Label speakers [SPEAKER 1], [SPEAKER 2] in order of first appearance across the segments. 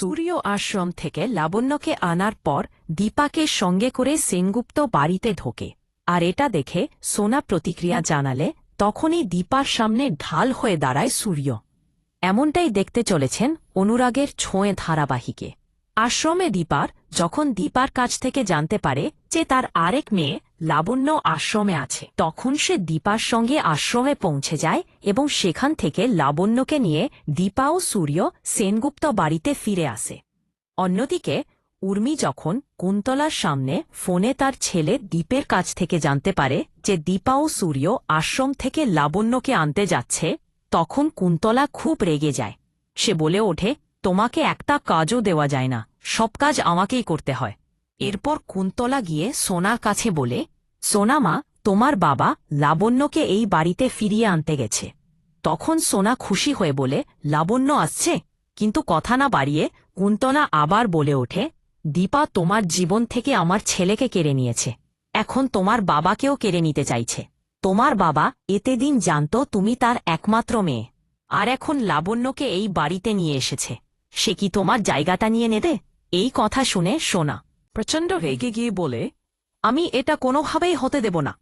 [SPEAKER 1] সূর্য আশ্রম থেকে লাবণ্যকে আনার পর দীপাকে সঙ্গে করে সেনগুপ্ত বাড়িতে ঢোকে। আর এটা দেখে সোনা প্রতিক্রিয়া জানালে, তখনই দীপার সামনে ঢাল হয়ে দাঁড়ায় সূর্য। এমনটাই দেখতে চলেছেন অনুরাগের ছোঁয়ে ধারাবাহিকে। আশ্রমে দীপার যখন দীপার কাছ থেকে জানতে পারে যে তার আরেক মেয়ে লাবণ্য আশ্রমে আছে, তখন সে দীপার সঙ্গে আশ্রমে পৌঁছে যায় এবং সেখান থেকে লাবণ্যকে নিয়ে দীপা ও সূর্য সেনগুপ্ত বাড়িতে ফিরে আসে। অন্যদিকে, উর্মি যখন কুন্তলার সামনে ফোনে তার ছেলে দীপের কাছ থেকে জানতে পারে যে দীপা ও সূর্য আশ্রম থেকে লাবণ্যকে আনতে যাচ্ছে, তখন কুন্তলা খুব রেগে যায়। সে বলে ওঠে তোমাকে একটা কাজও দেওয়া যায় না। সব কাজ আমাকেই করতে হয়। এরপর কুন্তলা গিয়ে সোনার কাছে বলে, সোনা মা, তোমার বাবা লাবণ্যকে এই বাড়িতে ফিরিয়ে আনতে গেছে তখন সোনা খুশি হয়ে বলে, লাবণ্য আসছে কিন্তু কথা না বাড়িয়ে কুন্তলা আবার বলে ওঠে, দীপা তোমার জীবন থেকে আমার ছেলেকে কেড়ে নিয়েছে। এখন তোমার বাবাকেও কেড়ে নিতে চাইছে। তোমার বাবা এতে দিন জানত তুমি তার একমাত্র মেয়ে। আর এখন লাবণ্যকে এই বাড়িতে নিয়ে এসেছে। সে কি তোমার জায়গাটা নিয়ে নেবে? এই কথা শুনে সোনা প্রচণ্ড রেগে গিয়ে বলে, আমি এটা কোনোভাবেই হতে দেব না।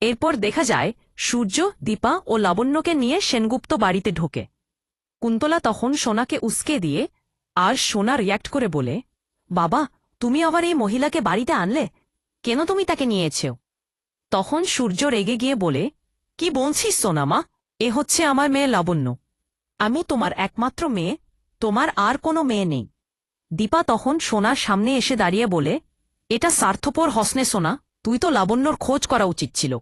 [SPEAKER 1] এরপর দেখা যায়, সূর্য, দীপা ও লাবণ্যকে নিয়ে সেনগুপ্ত বাড়িতে ঢোকে। কুন্তলা তখন সোনাকে উস্কে দিয়ে আর সোনা রিয়াক্ট করে বলে, বাবা, তুমি আবার এই মহিলাকে বাড়িতে আনলে? কেন তুমি তাকে নিয়েছ তখন সূর্য রেগে গিয়ে বলে, কি বলছিস সোনামা এ হচ্ছে আমার মেয়ে লাবণ্য। আমি তোমার একমাত্র মেয়ে তোমার আর কোনো মেয়ে নেই। দীপা তখন সোনার সামনে এসে দাঁড়িয়ে বলে, এটা স্বার্থপর হসনে সোনা, তুই তো লাবণ্যর খোঁজ করা উচিত ছিল।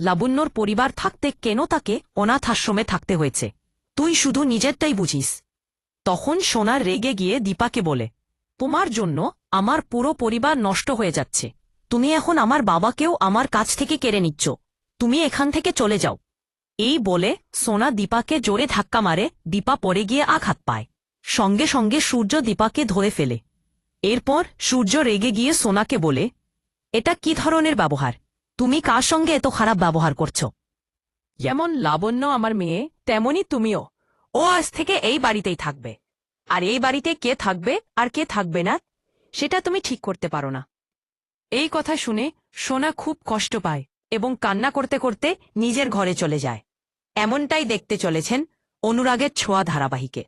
[SPEAKER 1] লাবণ্যর পরিবার থাকতে কেন তাকে অনাথ আশ্রমে থাকতে হয়েছে? তুই শুধু নিজেরটাই বুঝিস। তখন সোনার রেগে গিয়ে দীপাকে বলে, তোমার জন্য আমার পুরো পরিবার নষ্ট হয়ে যাচ্ছে। তুমি এখন আমার বাবাকেও আমার কাছ থেকে কেড়ে নিচ্ছ। তুমি এখান থেকে চলে যাও। এই বলে সোনা দীপাকে জোরে ধাক্কা মারে, দীপা পরে গিয়ে আঘাত পায়। সঙ্গে সঙ্গে সূর্য দীপাকে ধরে ফেলে। এরপর সূর্য রেগে গিয়ে সোনাকে বলে, এটা কি ধরনের ব্যবহার? তুমি কার সঙ্গে এত খারাপ ব্যবহার করছ? যেমন লাবণ্য আমার মেয়ে, তেমনি তুমিও। ও আজ থেকে এই বাড়িতেই থাকবে। আর এই বাড়িতে কে থাকবে আর কে থাকবে না, সেটা তুমি ঠিক করতে পারো না। এই কথা শুনে সোনা খুব কষ্ট পায় এবং কান্না করতে করতে নিজের ঘরে চলে যায়। এমনটাই দেখতে চলেছেন অনুরাগের ছোঁয়া ধারাবাহিকে।